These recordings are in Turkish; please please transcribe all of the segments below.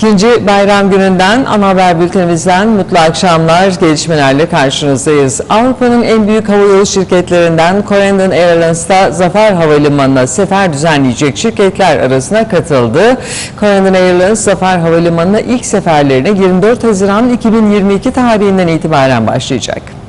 İkinci bayram gününden ana haber bültenimizden mutlu akşamlar gelişmelerle karşınızdayız. Avrupa'nın en büyük havayolu şirketlerinden Corendon Airlines'ta Zafer Havalimanı'na sefer düzenleyecek şirketler arasına katıldı. Corendon Airlines Zafer Havalimanı'na ilk seferlerine 24 Haziran 2022 tarihinden itibaren başlayacak.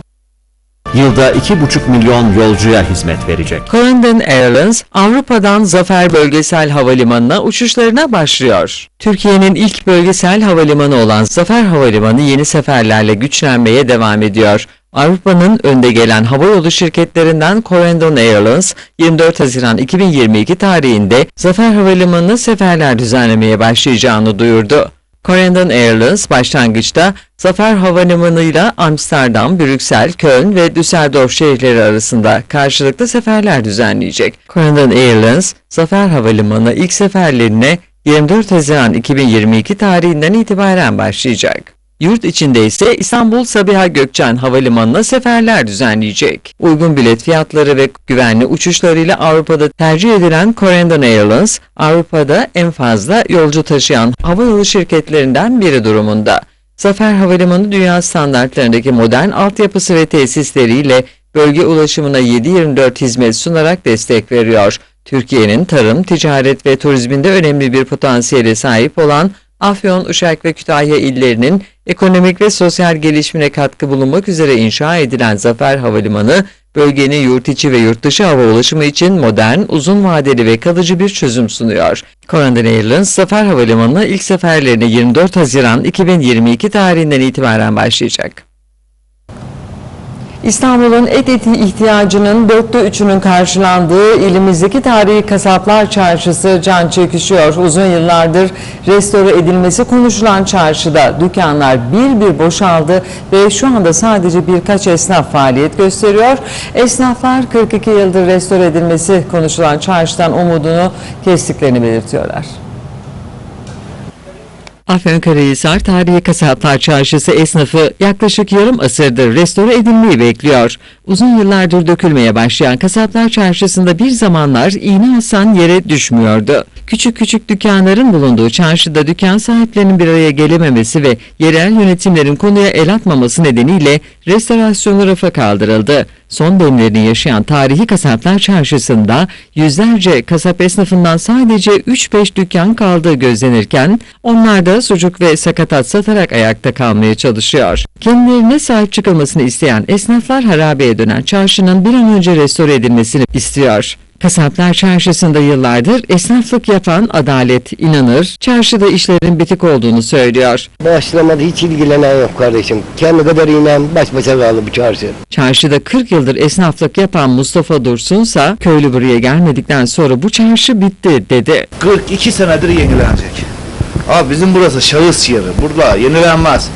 Yılda 2,5 milyon yolcuya hizmet verecek. Corendon Airlines Avrupa'dan Zafer Bölgesel Havalimanı'na uçuşlarına başlıyor. Türkiye'nin ilk bölgesel havalimanı olan Zafer Havalimanı yeni seferlerle güçlenmeye devam ediyor. Avrupa'nın önde gelen havayolu şirketlerinden Corendon Airlines 24 Haziran 2022 tarihinde Zafer Havalimanı'na seferler düzenlemeye başlayacağını duyurdu. Corendon Airlines başlangıçta Zafer Havalimanı ile Amsterdam, Brüksel, Köln ve Düsseldorf şehirleri arasında karşılıklı seferler düzenleyecek. Corendon Airlines, Zafer Havalimanı ilk seferlerine 24 Haziran 2022 tarihinden itibaren başlayacak. Yurt içinde ise İstanbul Sabiha Gökçen Havalimanı'na seferler düzenleyecek. Uygun bilet fiyatları ve güvenli uçuşlarıyla Avrupa'da tercih edilen Corendon Airlines, Avrupa'da en fazla yolcu taşıyan havayolu şirketlerinden biri durumunda. Zafer Havalimanı dünya standartlarındaki modern altyapısı ve tesisleriyle bölge ulaşımına 7-24 hizmet sunarak destek veriyor. Türkiye'nin tarım, ticaret ve turizminde önemli bir potansiyele sahip olan Afyon, Uşak ve Kütahya illerinin ekonomik ve sosyal gelişimine katkı bulunmak üzere inşa edilen Zafer Havalimanı, bölgenin yurt içi ve yurt dışı hava ulaşımı için modern, uzun vadeli ve kalıcı bir çözüm sunuyor. Corendon Airlines, Zafer Havalimanı'na ilk seferlerine 24 Haziran 2022 tarihinden itibaren başlayacak. İstanbul'un et eti ihtiyacının dörtte üçünün karşılandığı ilimizdeki tarihi kasaplar çarşısı can çekişiyor. Uzun yıllardır restore edilmesi konuşulan çarşıda dükkanlar bir bir boşaldı ve şu anda sadece birkaç esnaf faaliyet gösteriyor. Esnaflar 42 yıldır restore edilmesi konuşulan çarşıdan umudunu kestiklerini belirtiyorlar. Afyonkarahisar Tarihi Kasaplar Çarşısı esnafı yaklaşık yarım asırdır restore edilmeyi bekliyor. Uzun yıllardır dökülmeye başlayan Kasaplar Çarşısı'nda bir zamanlar iğne asan yere düşmüyordu. Küçük küçük dükkanların bulunduğu çarşıda dükkan sahiplerinin bir araya gelememesi ve yerel yönetimlerin konuya el atmaması nedeniyle restorasyonu rafa kaldırıldı. Son demlerini yaşayan tarihi kasaplar çarşısında yüzlerce kasap esnafından sadece 3-5 dükkan kaldığı gözlenirken onlar da sucuk ve sakatat satarak ayakta kalmaya çalışıyor. Kendilerine sahip çıkılmasını isteyen esnaflar harabeye dönen çarşının bir an önce restore edilmesini istiyor. Kasaplar Çarşısı'nda yıllardır esnaflık yapan Adalet inanır, çarşıda işlerin bitik olduğunu söylüyor. Başlamadı hiç ilgilenen yok kardeşim. Kendi kadar inen baş başa kaldı bu çarşı. Çarşıda 40 yıldır esnaflık yapan Mustafa Dursunsa köylü buraya gelmedikten sonra bu çarşı bitti dedi. 42 senedir yenilenecek. Abi bizim burası şahıs yeri. Burada yenilenmez.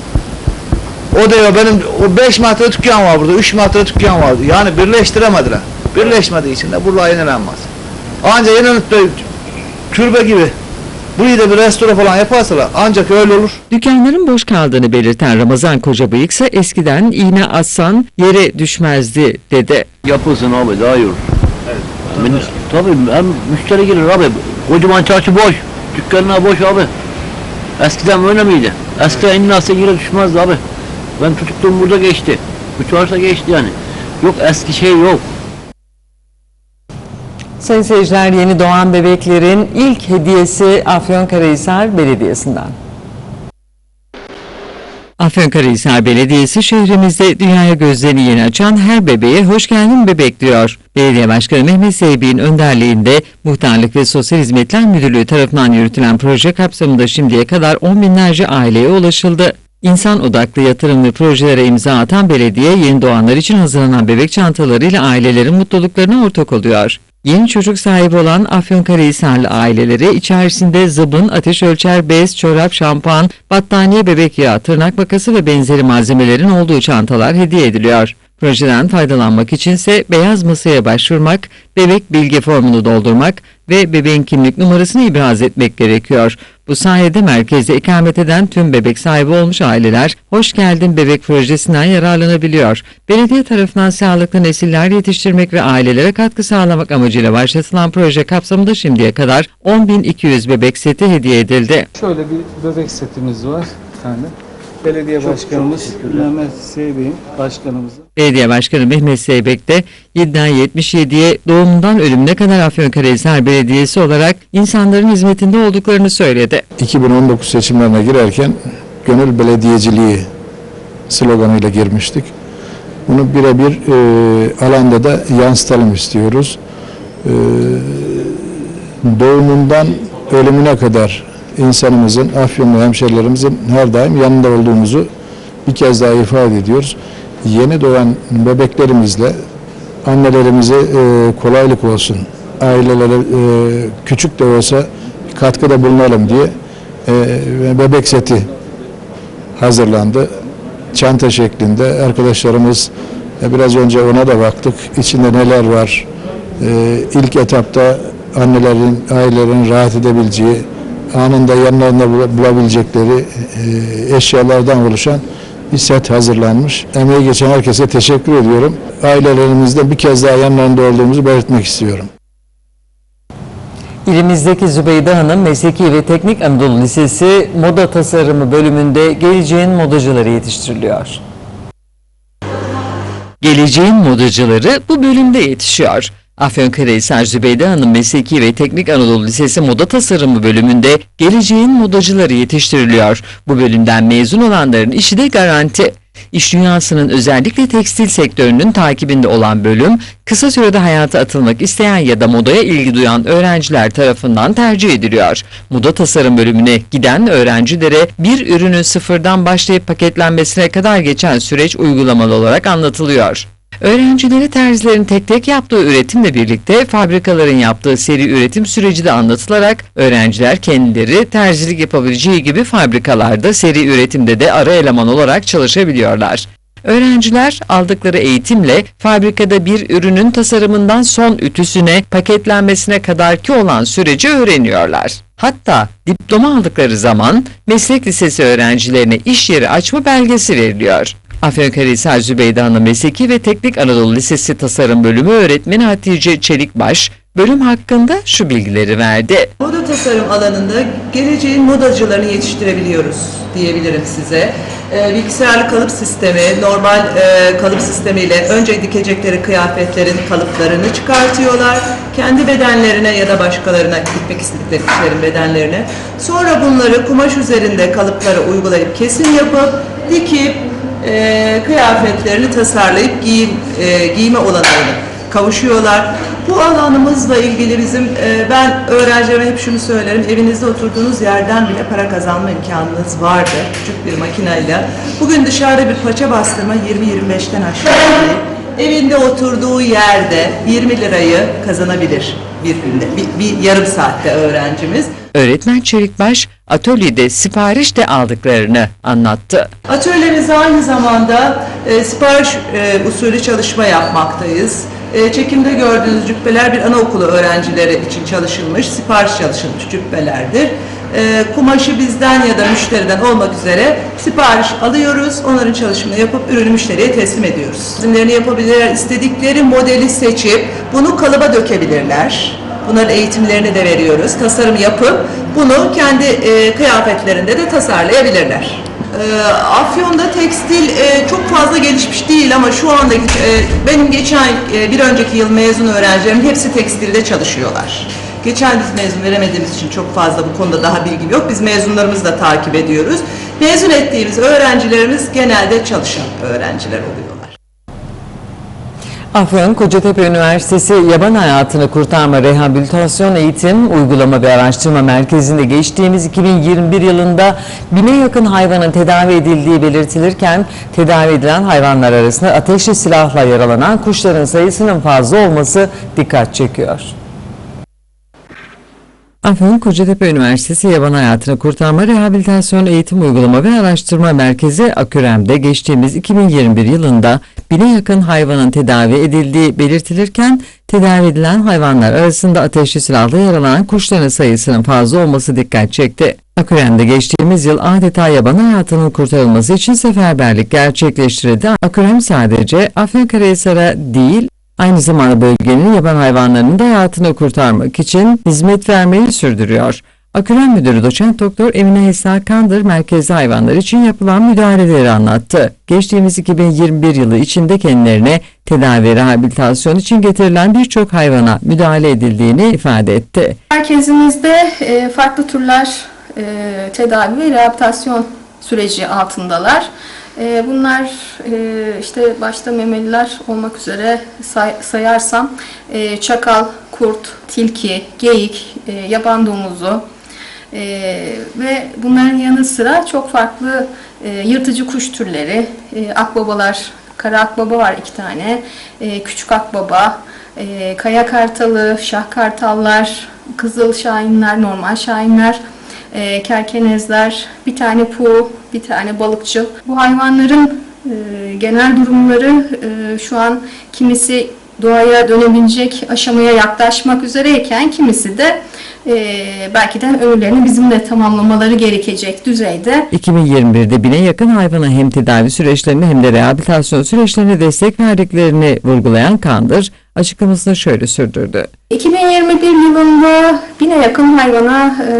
O diyor benim o 5 metre dükkan var burada, 3 metre dükkan vardı. Yani birleştiremediler. Birleşmediği için de burada yenilenmez. Ancak yenilenip de türbe gibi burayı da bir restore falan yaparsalar ancak öyle olur. Dükkanların boş kaldığını belirten Ramazan Kocabıyık ise eskiden iğne atsan yere düşmezdi dedi. Yapılsın abi daha iyi olur. Evet. Tabii hem müşteri gelir abi. Kocaman çarşı boş. Dükkanlar boş abi. Eskiden böyle miydi? Eskiden innase yere düşmezdi abi. Ben çocukluğum burada geçti. Bu çarşıda geçti yani. Yok eski şey yok. Sayın seyirciler yeni doğan bebeklerin ilk hediyesi Afyonkarahisar Belediyesi'nden. Afyonkarahisar Belediyesi şehrimizde dünyaya gözlerini yeni açan her bebeğe hoş geldin bebek diyor. Belediye Başkanı Mehmet Seybi'nin önderliğinde Muhtarlık ve Sosyal Hizmetler Müdürlüğü tarafından yürütülen proje kapsamında şimdiye kadar on binlerce aileye ulaşıldı. İnsan odaklı yatırım ve projelere imza atan belediye yeni doğanlar için hazırlanan bebek çantalarıyla ailelerin mutluluklarına ortak oluyor. Yeni çocuk sahibi olan Afyonkarahisarlı ailelere içerisinde zıbın, ateş ölçer, bez, çorap, şampuan, battaniye, bebek yağı, tırnak makası ve benzeri malzemelerin olduğu çantalar hediye ediliyor. Projeden faydalanmak içinse beyaz masaya başvurmak, bebek bilgi formunu doldurmak ve bebeğin kimlik numarasını ibraz etmek gerekiyor. Bu sayede merkezde ikamet eden tüm bebek sahibi olmuş aileler Hoş Geldin Bebek projesinden yararlanabiliyor. Belediye tarafından sağlıklı nesiller yetiştirmek ve ailelere katkı sağlamak amacıyla başlatılan proje kapsamında şimdiye kadar 10.200 bebek seti hediye edildi. Şöyle bir bebek setimiz var bir tane. Belediye başkanımız Mehmet Seybe'nin başkanımızın Belediye Başkanı Mehmet Seybek de 7'den 77'ye doğumundan ölümüne kadar Afyonkarahisar Belediyesi olarak insanların hizmetinde olduklarını söyledi. 2019 seçimlerine girerken gönül belediyeciliği sloganıyla girmiştik. Bunu birebir e, alanda da yansıtalım istiyoruz. E, doğumundan ölümüne kadar insanımızın, Afyonlu hemşerilerimizin her daim yanında olduğumuzu bir kez daha ifade ediyoruz. Yeni doğan bebeklerimizle annelerimize e, kolaylık olsun, ailelere e, küçük de olsa katkıda bulunalım diye e, bebek seti hazırlandı. Çanta şeklinde arkadaşlarımız biraz önce ona da baktık. İçinde neler var? E, ilk etapta annelerin, ailelerin rahat edebileceği, anında yanlarında bula- bulabilecekleri e, eşyalardan oluşan bir set hazırlanmış. Emeği geçen herkese teşekkür ediyorum. Ailelerimizde bir kez daha yanlarında olduğumuzu belirtmek istiyorum. İlimizdeki Zübeyde Hanım Mesleki ve Teknik Anadolu Lisesi Moda Tasarımı bölümünde geleceğin modacıları yetiştiriliyor. Geleceğin modacıları bu bölümde yetişiyor. Afyonkarahisar Zübeyde Hanım Mesleki ve Teknik Anadolu Lisesi Moda Tasarımı bölümünde geleceğin modacıları yetiştiriliyor. Bu bölümden mezun olanların işi de garanti. İş dünyasının özellikle tekstil sektörünün takibinde olan bölüm, kısa sürede hayata atılmak isteyen ya da modaya ilgi duyan öğrenciler tarafından tercih ediliyor. Moda tasarım bölümüne giden öğrencilere bir ürünün sıfırdan başlayıp paketlenmesine kadar geçen süreç uygulamalı olarak anlatılıyor. Öğrencilere terzilerin tek tek yaptığı üretimle birlikte fabrikaların yaptığı seri üretim süreci de anlatılarak öğrenciler kendileri terzilik yapabileceği gibi fabrikalarda seri üretimde de ara eleman olarak çalışabiliyorlar. Öğrenciler aldıkları eğitimle fabrikada bir ürünün tasarımından son ütüsüne, paketlenmesine kadarki olan süreci öğreniyorlar. Hatta diploma aldıkları zaman meslek lisesi öğrencilerine iş yeri açma belgesi veriliyor. Afyonkarahisar Zübeyde Hanım Mesleki ve Teknik Anadolu Lisesi Tasarım Bölümü öğretmeni Hatice Çelikbaş, bölüm hakkında şu bilgileri verdi. Moda tasarım alanında geleceğin modacılarını yetiştirebiliyoruz diyebilirim size. Ee, bilgisayarlı kalıp sistemi, normal e, kalıp sistemiyle önce dikecekleri kıyafetlerin kalıplarını çıkartıyorlar. Kendi bedenlerine ya da başkalarına dikmek istedikleri kişilerin bedenlerine. Sonra bunları kumaş üzerinde kalıplara uygulayıp kesim yapıp dikip e, kıyafetlerini tasarlayıp giyim, e, giyme olanağını kavuşuyorlar. Bu alanımızla ilgili bizim, e, ben öğrencilerime hep şunu söylerim, evinizde oturduğunuz yerden bile para kazanma imkanınız vardı küçük bir makineyle. Bugün dışarıda bir paça bastırma 20-25'ten aşağı değil. Evinde oturduğu yerde 20 lirayı kazanabilir bir günde, bir, bir yarım saatte öğrencimiz. Öğretmen Çelikbaş, atölyede sipariş de aldıklarını anlattı. Atölyemizde aynı zamanda e, sipariş e, usulü çalışma yapmaktayız. E, çekimde gördüğünüz cübbeler bir anaokulu öğrencileri için çalışılmış, sipariş çalışılmış cübbelerdir. E, kumaşı bizden ya da müşteriden olmak üzere sipariş alıyoruz, onların çalışımını yapıp ürünü müşteriye teslim ediyoruz. Çizimlerini yapabilirler, istedikleri modeli seçip bunu kalıba dökebilirler. Bunların eğitimlerini de veriyoruz. Tasarım yapıp bunu kendi e, kıyafetlerinde de tasarlayabilirler. E, Afyon'da tekstil e, çok fazla gelişmiş değil ama şu andaki e, benim geçen e, bir önceki yıl mezun öğrencilerim hepsi tekstilde çalışıyorlar. Geçen biz mezun veremediğimiz için çok fazla bu konuda daha bilgim yok. Biz mezunlarımızı da takip ediyoruz. Mezun ettiğimiz öğrencilerimiz genelde çalışan öğrenciler oluyorlar. Afyon Kocatepe Üniversitesi Yaban Hayatını Kurtarma Rehabilitasyon Eğitim Uygulama ve Araştırma Merkezi'nde geçtiğimiz 2021 yılında bine yakın hayvanın tedavi edildiği belirtilirken tedavi edilen hayvanlar arasında ateşli silahla yaralanan kuşların sayısının fazla olması dikkat çekiyor. Afyon Kocatepe Üniversitesi Yaban Hayatını Kurtarma Rehabilitasyon Eğitim Uygulama ve Araştırma Merkezi Akürem'de geçtiğimiz 2021 yılında bine yakın hayvanın tedavi edildiği belirtilirken tedavi edilen hayvanlar arasında ateşli silahla yaralanan kuşların sayısının fazla olması dikkat çekti. Aküren'de geçtiğimiz yıl adeta yaban hayatının kurtarılması için seferberlik gerçekleştirildi. Akürem sadece Afyonkarahisar'a değil Aynı zamanda bölgenin yaban hayvanlarının da hayatını kurtarmak için hizmet vermeyi sürdürüyor. Aküren Müdürü Doçent Doktor Emine Hesa Kandır merkezli hayvanlar için yapılan müdahaleleri anlattı. Geçtiğimiz 2021 yılı içinde kendilerine tedavi rehabilitasyon için getirilen birçok hayvana müdahale edildiğini ifade etti. Merkezimizde e, farklı türler e, tedavi ve rehabilitasyon süreci altındalar. E, bunlar e, işte başta memeliler olmak üzere say- sayarsam e, çakal, kurt, tilki, geyik, e, yaban domuzu ve bunların yanı sıra çok farklı yırtıcı kuş türleri, akbabalar, kara akbaba var iki tane, küçük akbaba, kaya kartalı, şah kartallar, kızıl şahinler, normal şahinler, kerkenezler, bir tane puğu, bir tane balıkçı. Bu hayvanların e, genel durumları e, şu an kimisi doğaya dönebilecek aşamaya yaklaşmak üzereyken kimisi de e, belki de ömürlerini bizimle tamamlamaları gerekecek düzeyde 2021'de bine yakın hayvana hem tedavi süreçlerine hem de rehabilitasyon süreçlerine destek verdiklerini vurgulayan Kandır açıklamasını şöyle sürdürdü. 2021 yılında bine yakın hayvana e,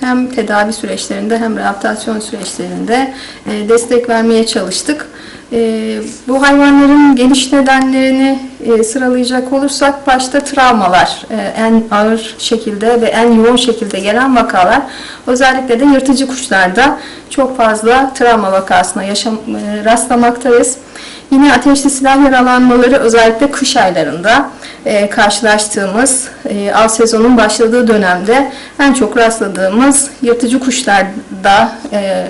hem tedavi süreçlerinde hem rehabilitasyon süreçlerinde e, destek vermeye çalıştık. E, bu hayvanların geliş nedenlerini e, sıralayacak olursak başta travmalar e, en ağır şekilde ve en yoğun şekilde gelen vakalar özellikle de yırtıcı kuşlarda çok fazla travma vakasına yaşam, e, rastlamaktayız. Yine ateşli silah yaralanmaları özellikle kış aylarında e, karşılaştığımız e, av sezonun başladığı dönemde en çok rastladığımız yırtıcı kuşlarda e,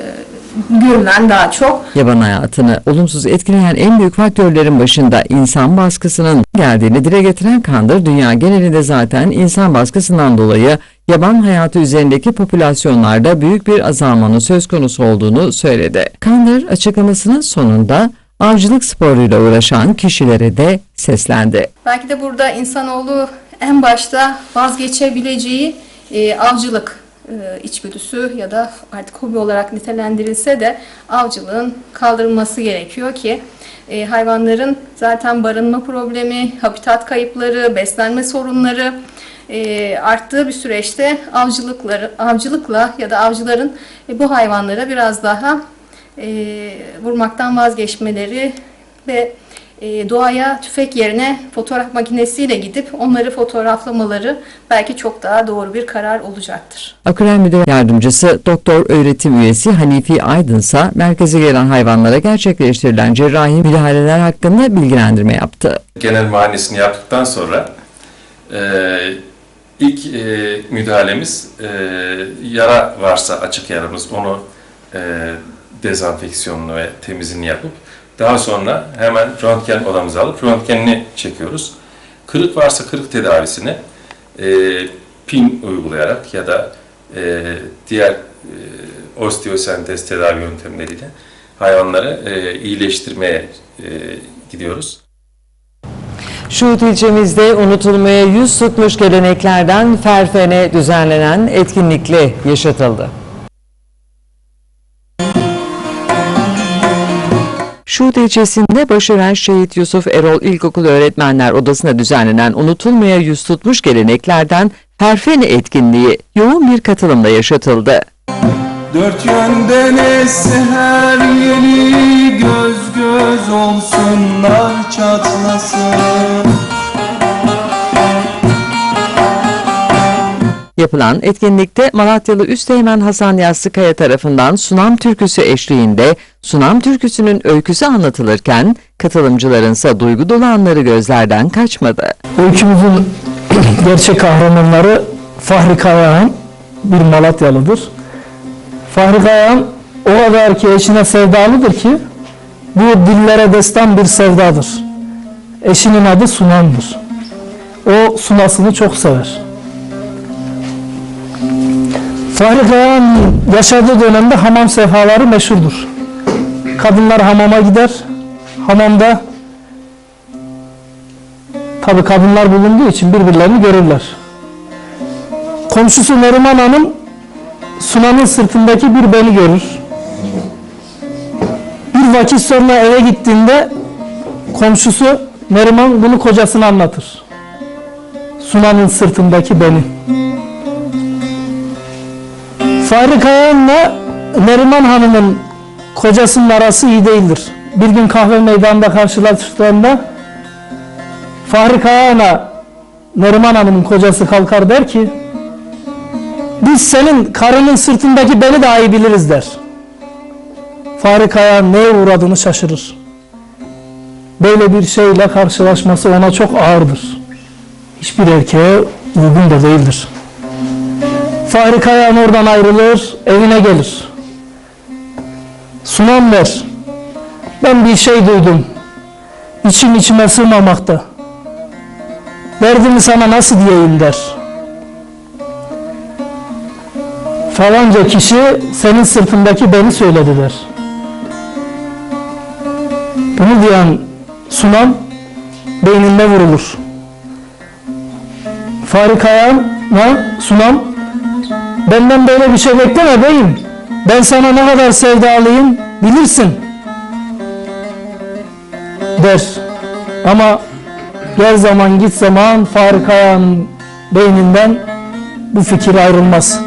görülen daha çok. Yaban hayatını olumsuz etkileyen en büyük faktörlerin başında insan baskısının geldiğini dile getiren Kandır, dünya genelinde zaten insan baskısından dolayı yaban hayatı üzerindeki popülasyonlarda büyük bir azalmanın söz konusu olduğunu söyledi. Kandır açıklamasının sonunda avcılık sporuyla uğraşan kişilere de seslendi. Belki de burada insanoğlu en başta vazgeçebileceği e, avcılık e, içgüdüsü ya da artık hobi olarak nitelendirilse de avcılığın kaldırılması gerekiyor ki e, hayvanların zaten barınma problemi, habitat kayıpları, beslenme sorunları e, arttığı bir süreçte avcılıkları, avcılıkla ya da avcıların e, bu hayvanlara biraz daha e, vurmaktan vazgeçmeleri ve e, doğaya tüfek yerine fotoğraf makinesiyle gidip onları fotoğraflamaları belki çok daha doğru bir karar olacaktır. Aküren Müdür Yardımcısı Doktor Öğretim Üyesi Hanifi Aydın ise merkeze gelen hayvanlara gerçekleştirilen cerrahi müdahaleler hakkında bilgilendirme yaptı. genel muayenesini yaptıktan sonra e, ilk e, müdahalemiz e, yara varsa açık yaramız onu e, dezenfeksiyonunu ve temizliğini yapıp daha sonra hemen röntgen odamıza alıp röntgenini çekiyoruz. Kırık varsa kırık tedavisini e, pin uygulayarak ya da e, diğer e, osteosentez tedavi yöntemleriyle hayvanları e, iyileştirmeye e, gidiyoruz. Şuhut ilçemizde unutulmaya yüz tutmuş geleneklerden Ferfene düzenlenen etkinlikle yaşatıldı. Şuhut ilçesinde başören Şehit Yusuf Erol İlkokul Öğretmenler Odası'nda düzenlenen unutulmaya yüz tutmuş geleneklerden Ferfene etkinliği yoğun bir katılımla yaşatıldı. Dört yönden her yeri göz göz olsunlar çatlasın Yapılan etkinlikte Malatyalı Üsteğmen Hasan Yassıkaya tarafından Sunam Türküsü eşliğinde Sunam Türküsü'nün öyküsü anlatılırken katılımcıların ise duygu dolu anları gözlerden kaçmadı. Öykümüzün gerçek kahramanları Fahri Kayağan bir Malatyalıdır. Fahri Kayağan o kadar ki eşine sevdalıdır ki bu dillere destan bir sevdadır. Eşinin adı Sunan'dır. O Sunasını çok sever. Fahri Kayağan yaşadığı dönemde hamam sefhaları meşhurdur. Kadınlar hamama gider, hamamda tabi kadınlar bulunduğu için birbirlerini görürler. Komşusu Neriman Hanım Sunan'ın sırtındaki bir beni görür. Bir vakit sonra eve gittiğinde komşusu Neriman bunu kocasına anlatır. Sunan'ın sırtındaki beni. Fahri Kayahan'la Neriman Hanım'ın kocasının arası iyi değildir. Bir gün kahve meydanında karşılaştıklarında Fahri Kayahan'a Neriman Hanım'ın kocası kalkar der ki biz senin karının sırtındaki beni daha iyi biliriz der. Fahri Kayahan neye uğradığını şaşırır. Böyle bir şeyle karşılaşması ona çok ağırdır. Hiçbir erkeğe uygun da değildir. Fahri Kayahan oradan ayrılır, evine gelir. Sunan der. Ben bir şey duydum. İçim içime sığmamakta. Derdimi sana nasıl diyeyim der. Falanca kişi senin sırtındaki beni söyledi der. Bunu diyen Sunan beyninde vurulur. Fahri Kayahan'a Sunan benden böyle bir şey bekleme beyim. Ben sana ne kadar sevdalıyım bilirsin der. Ama gel zaman git zaman Fahri Kayahan'ın beyninden bu fikir ayrılmaz.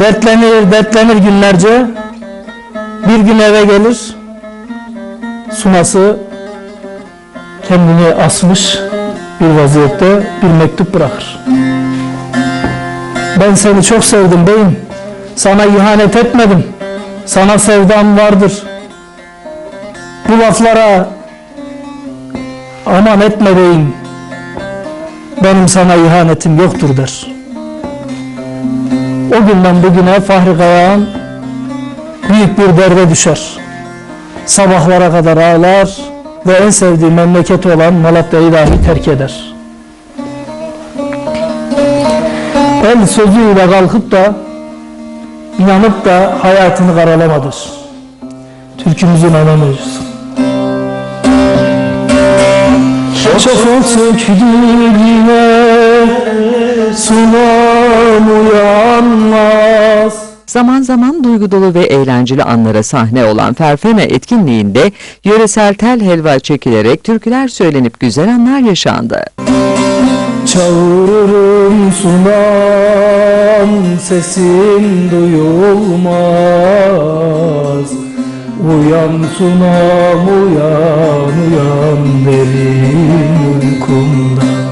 Dertlenir, dertlenir günlerce. Bir gün eve gelir. Sunası kendini asmış bir vaziyette bir mektup bırakır. Ben seni çok sevdim beyim. Sana ihanet etmedim. Sana sevdam vardır. Bu laflara aman etme beyim. Benim sana ihanetim yoktur der. O günden bugüne Fahri Kayağan büyük bir derde düşer. Sabahlara kadar ağlar ve en sevdiği memleketi olan Malatya'yı dahi terk eder. El sözüyle kalkıp da inanıp da hayatını karalamadır. Türkümüzün anamıyız. Sökülür yine sunam uyanmaz. Zaman zaman duygu dolu ve eğlenceli anlara sahne olan Ferfeme etkinliğinde yöresel tel helva çekilerek türküler söylenip güzel anlar yaşandı. Çağırırım sunam sesin duyulmaz. Uyan sunam uyan uyan derin uykumda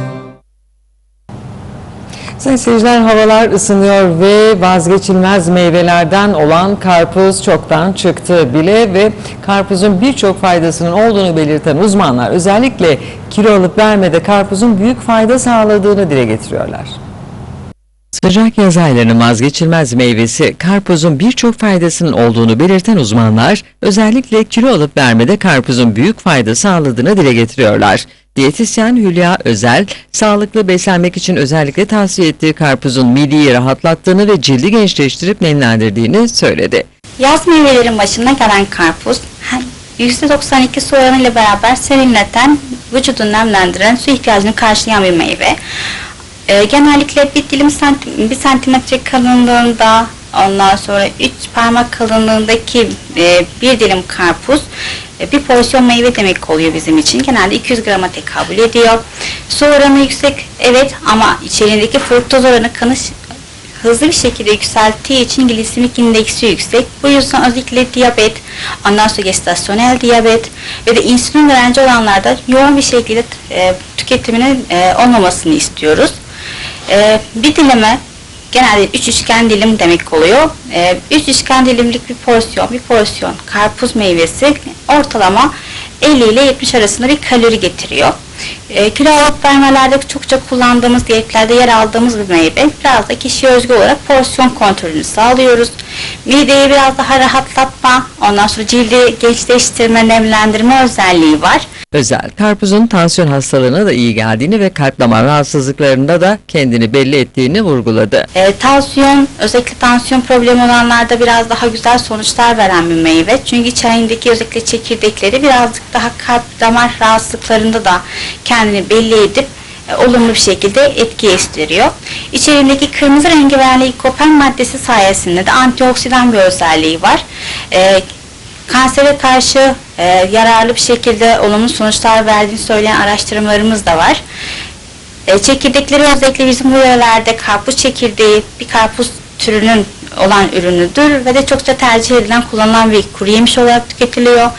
Sayın seyirciler havalar ısınıyor ve vazgeçilmez meyvelerden olan karpuz çoktan çıktı bile ve karpuzun birçok faydasının olduğunu belirten uzmanlar özellikle kilo alıp vermede karpuzun büyük fayda sağladığını dile getiriyorlar. Sıcak yaz aylarının vazgeçilmez meyvesi karpuzun birçok faydasının olduğunu belirten uzmanlar özellikle kilo alıp vermede karpuzun büyük fayda sağladığını dile getiriyorlar. Diyetisyen Hülya Özel, sağlıklı beslenmek için özellikle tavsiye ettiği karpuzun mideyi rahatlattığını ve cildi gençleştirip nemlendirdiğini söyledi. Yaz meyvelerin başına gelen karpuz hem %92 su oranıyla beraber serinleten, vücudu nemlendiren, su ihtiyacını karşılayan bir meyve. Ee, genellikle bir dilim santim, bir santimetre kalınlığında, ondan sonra 3 parmak kalınlığındaki e, bir dilim karpuz e, bir porsiyon meyve demek oluyor bizim için. Genelde 200 grama tekabül ediyor. Su oranı yüksek, evet ama içeriğindeki fruktoz oranı kanı hızlı bir şekilde yükselttiği için glisemik indeksi yüksek. Bu yüzden özellikle diyabet, ondan sonra gestasyonel diyabet ve de insülin direnci olanlarda yoğun bir şekilde e, tüketiminin e, olmamasını istiyoruz. E, bir dileme genelde 3 üçgen dilim demek oluyor. 3 üçgen dilimlik bir porsiyon, bir porsiyon karpuz meyvesi ortalama 50 ile 70 arasında bir kalori getiriyor. E, kilo alıp vermelerde çokça kullandığımız diyetlerde yer aldığımız bir meyve. Biraz da kişiye özgü olarak porsiyon kontrolünü sağlıyoruz. Mideyi biraz daha rahatlatma, ondan sonra cildi gençleştirme, nemlendirme özelliği var. Özel, karpuzun tansiyon hastalığına da iyi geldiğini ve kalp damar rahatsızlıklarında da kendini belli ettiğini vurguladı. E, tansiyon, özellikle tansiyon problemi olanlarda biraz daha güzel sonuçlar veren bir meyve. Çünkü içerisindeki özellikle çekirdekleri birazcık daha kalp damar rahatsızlıklarında da kendini belli edip e, olumlu bir şekilde etki gösteriyor. İçerindeki kırmızı rengi veren likopen maddesi sayesinde de antioksidan bir özelliği var. E, kansere karşı e, yararlı bir şekilde olumlu sonuçlar verdiğini söyleyen araştırmalarımız da var. E, çekirdekleri özellikle bizim bu yörelerde karpuz çekirdeği bir karpuz türünün olan ürünüdür ve de çokça tercih edilen kullanılan bir kuru yemiş olarak tüketiliyor.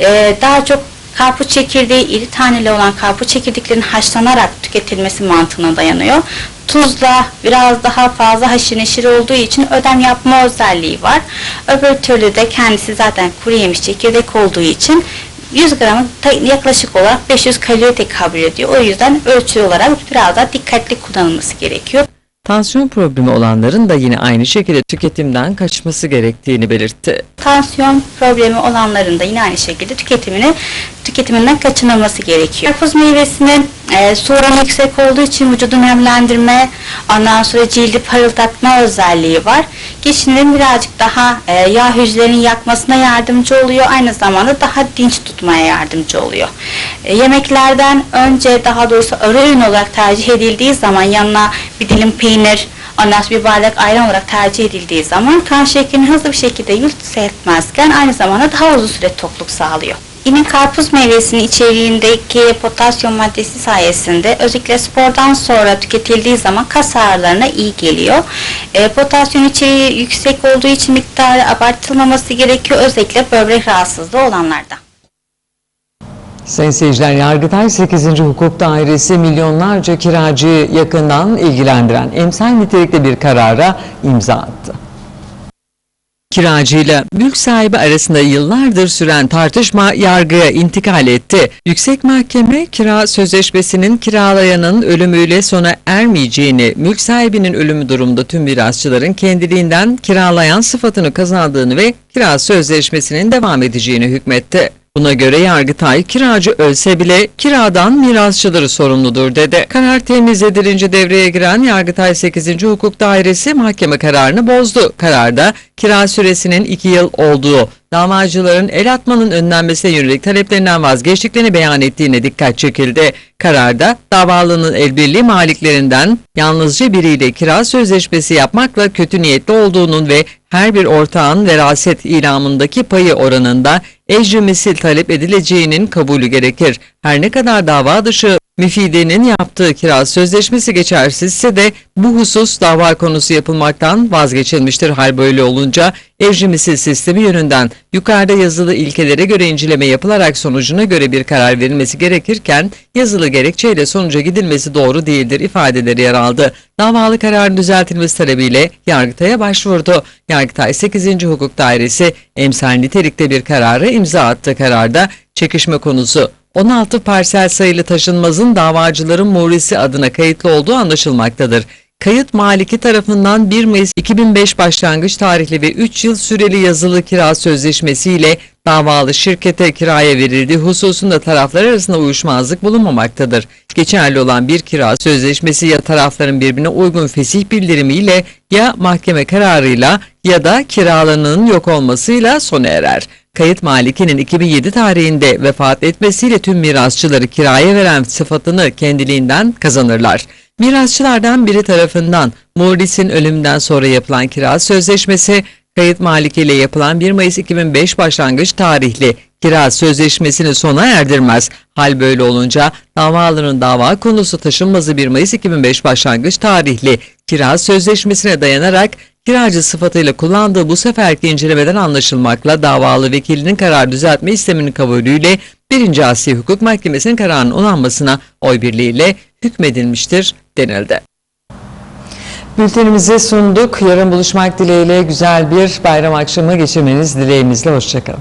E, daha çok karpuz çekirdeği iri taneli olan karpuz çekirdeklerinin haşlanarak tüketilmesi mantığına dayanıyor. Tuzla biraz daha fazla haşır neşir olduğu için ödem yapma özelliği var. Öbür türlü de kendisi zaten kuru yemiş çekirdek olduğu için 100 gramı yaklaşık olarak 500 kalori tekabül ediyor. O yüzden ölçü olarak biraz daha dikkatli kullanılması gerekiyor. Tansiyon problemi olanların da yine aynı şekilde tüketimden kaçması gerektiğini belirtti. Tansiyon problemi olanların da yine aynı şekilde tüketimini tüketiminden kaçınılması gerekiyor. Karpuz meyvesinin e, su oranı yüksek olduğu için vücudu nemlendirme, ondan sonra cildi parıldatma özelliği var. Kişinin birazcık daha e, yağ hücrelerinin yakmasına yardımcı oluyor. Aynı zamanda daha dinç tutmaya yardımcı oluyor. E, yemeklerden önce daha doğrusu ara öğün olarak tercih edildiği zaman yanına bir dilim peynir, ondan bir bardak ayran olarak tercih edildiği zaman kan şekerini hızlı bir şekilde yükseltmezken aynı zamanda daha uzun süre tokluk sağlıyor. Yine karpuz meyvesinin içeriğindeki potasyum maddesi sayesinde özellikle spordan sonra tüketildiği zaman kas ağrılarına iyi geliyor. E, potasyum içeriği yüksek olduğu için miktarı abartılmaması gerekiyor özellikle böbrek rahatsızlığı olanlarda. Sayın seyirciler, Yargıtay 8. Hukuk Dairesi milyonlarca kiracıyı yakından ilgilendiren emsal nitelikte bir karara imza attı. Kiracıyla mülk sahibi arasında yıllardır süren tartışma yargıya intikal etti. Yüksek Mahkeme kira sözleşmesinin kiralayanın ölümüyle sona ermeyeceğini, mülk sahibinin ölümü durumunda tüm mirasçıların kendiliğinden kiralayan sıfatını kazandığını ve kira sözleşmesinin devam edeceğini hükmetti. Buna göre Yargıtay kiracı ölse bile kiradan mirasçıları sorumludur dedi. Karar temiz edilince devreye giren Yargıtay 8. Hukuk Dairesi mahkeme kararını bozdu. Kararda kira süresinin 2 yıl olduğu, davacıların el atmanın önlenmesine yönelik taleplerinden vazgeçtiklerini beyan ettiğine dikkat çekildi. Kararda davalının elbirliği maliklerinden yalnızca biriyle kira sözleşmesi yapmakla kötü niyetli olduğunun ve her bir ortağın veraset ilamındaki payı oranında ecri talep edileceğinin kabulü gerekir. Her ne kadar dava dışı müfidenin yaptığı kira sözleşmesi geçersizse de bu husus dava konusu yapılmaktan vazgeçilmiştir. Hal böyle olunca misil sistemi yönünden yukarıda yazılı ilkelere göre inceleme yapılarak sonucuna göre bir karar verilmesi gerekirken yazılı gerekçeyle sonuca gidilmesi doğru değildir ifadeleri yer aldı. Davalı kararın düzeltilmesi talebiyle Yargıtay'a başvurdu. Yargıtay 8. Hukuk Dairesi emsal nitelikte bir kararı imza attı. Kararda çekişme konusu 16 parsel sayılı taşınmazın davacıların Morisi adına kayıtlı olduğu anlaşılmaktadır. Kayıt maliki tarafından 1 Mayıs 2005 başlangıç tarihli ve 3 yıl süreli yazılı kira sözleşmesiyle davalı şirkete kiraya verildiği hususunda taraflar arasında uyuşmazlık bulunmamaktadır. Geçerli olan bir kira sözleşmesi ya tarafların birbirine uygun fesih bildirimiyle ya mahkeme kararıyla ya da kiralananın yok olmasıyla sona erer. Kayıt malikinin 2007 tarihinde vefat etmesiyle tüm mirasçıları kiraya veren sıfatını kendiliğinden kazanırlar. Mirasçılardan biri tarafından Morris'in ölümünden sonra yapılan kira sözleşmesi, kayıt malikiyle yapılan 1 Mayıs 2005 başlangıç tarihli kira sözleşmesini sona erdirmez. Hal böyle olunca davalının dava konusu taşınmazı 1 Mayıs 2005 başlangıç tarihli kira sözleşmesine dayanarak kiracı sıfatıyla kullandığı bu seferki incelemeden anlaşılmakla davalı vekilinin karar düzeltme isteminin kabulüyle 1. Asya Hukuk Mahkemesi'nin kararının onanmasına oy birliğiyle hükmedilmiştir denildi. Bültenimizi sunduk. Yarın buluşmak dileğiyle güzel bir bayram akşamı geçirmeniz dileğimizle. Hoşçakalın.